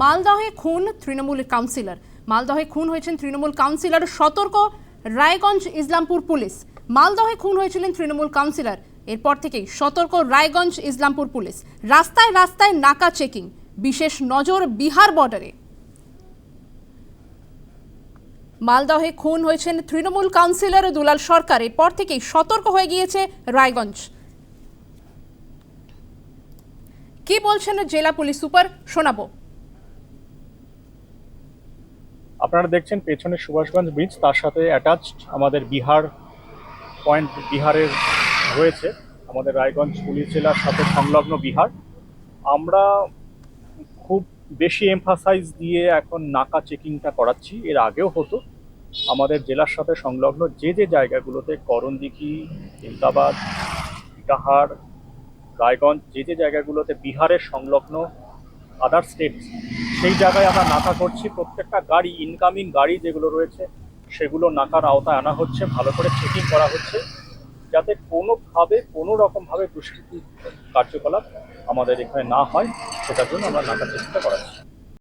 মালদহে খুন তৃণমূল কাউন্সিলর। মালদহে খুন হয়েছেন তৃণমূল কাউন্সিলর সতর্ক রায়গঞ্জ ইসলামপুর পুলিশ। মালদহে খুন হয়েছিলেন তৃণমূল কাউন্সিলর। এরপর থেকেই সতর্ক রায়গঞ্জ ইসলামপুর পুলিশ। রাস্তায় রাস্তায় নাকা চেকিং। বিশেষ নজর বিহার বর্ডারে। মালদহে খুন হয়েছেন তৃণমূল কাউন্সিলর দুলাল সরকার। এরপর থেকেই সতর্ক হয়ে গিয়েছে রায়গঞ্জ। কি বলছেন জেলা পুলিশ সুপার? শোনাবো। আপনারা দেখছেন পেছনে সুভাষগঞ্জ ব্রিজ তার সাথে অ্যাটাচড আমাদের বিহার পয়েন্ট বিহারের রয়েছে আমাদের রায়গঞ্জ পুলিশ জেলার সাথে সংলগ্ন বিহার। আমরা খুব বেশি এমফাসাইজ দিয়ে এখন নাকা চেকিংটা করাচ্ছি। এর আগেও হতো। আমাদের জেলার সাথে সংলগ্ন যে যে জায়গাগুলোতে করণদিঘি ইমদাবাদ ইটাহার রায়গঞ্জ, যে যে জায়গাগুলোতে বিহারের সংলগ্ন আদার স্টেট সেই জায়গায় আমরা নাকা করছি। প্রত্যেকটা গাড়ি ইনকামিং গাড়ি যেগুলো রয়েছে, সেগুলো নাকার আওতায় আনা হচ্ছে, ভালো করে চেকিং করা হচ্ছে, যাতে কোনোভাবে কোনো রকমভাবে দুষ্কৃতি কার্যকলাপ আমাদের এখানে না হয়, সেটার জন্য আমরা নাকা চেষ্টা করাচ্ছি।